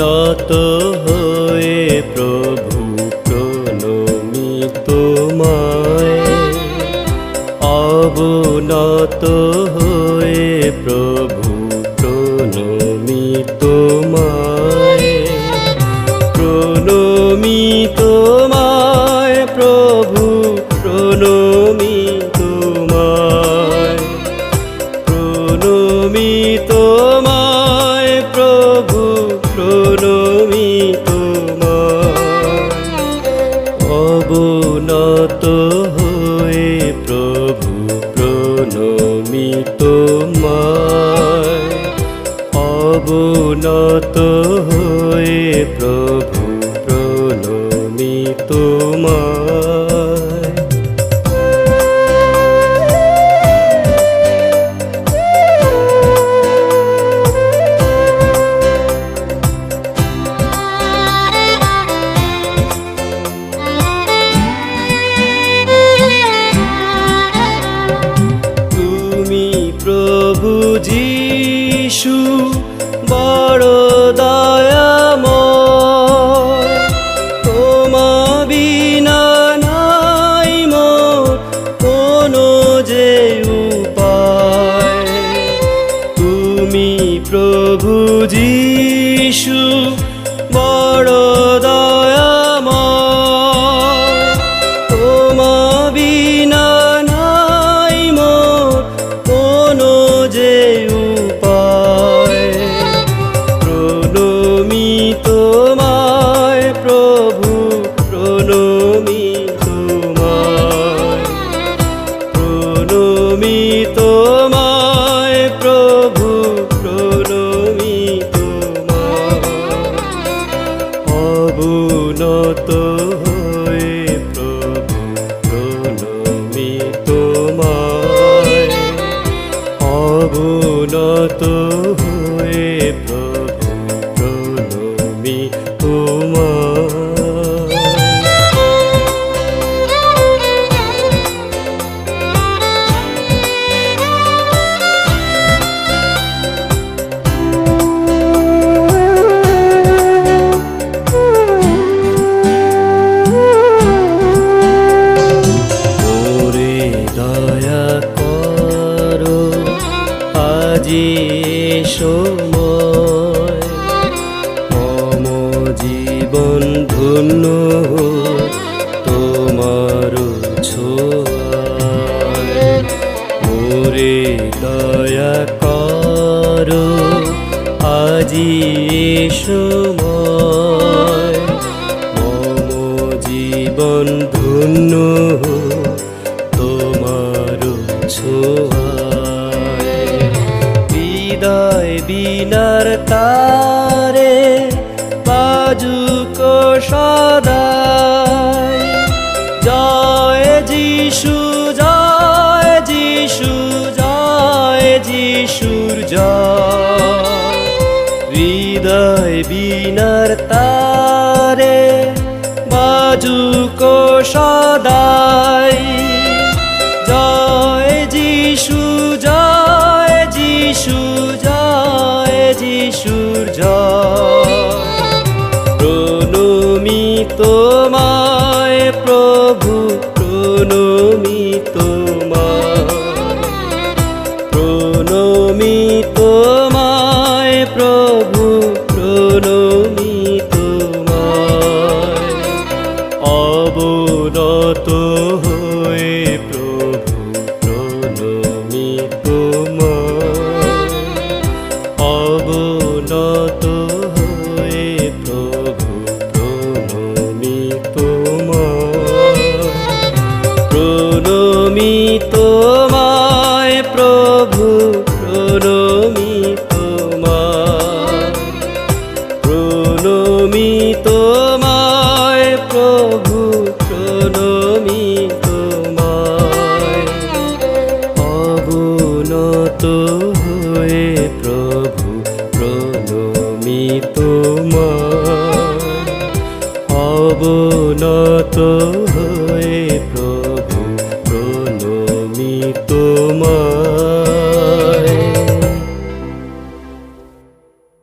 নত হয়ে প্রভু প্রণমি তোমায়। অবনত হয়ে প্রভু প্রণমি তোমায়। প্রণমি তোমায়, প্রভু প্রণমি তোমায়। প্রণমি তোমায় অবনত হয়ে প্রভু প্রণমি তোমায় তুমি প্রভু যিশু বড় দয়াময়। তোমা নাই মোর কোনো যে উপায়। তুমি প্রভু যিশু বড় দয়াময় দয়া করো, আজি সময় জীবন ধন্য তোমার ওরে দয়া করো, আজি সময় মম জীবন ধন্য বিনার তারে বাজুক সদায় জয় যিশু জয় যিশু, জয় যিশুর জয়। হৃদয় বিনার তারে বাজুক সদাই। তোমায় প্রভু প্রণমি অবনত হয়ে প্রভু প্রণমি তোমায় অবনত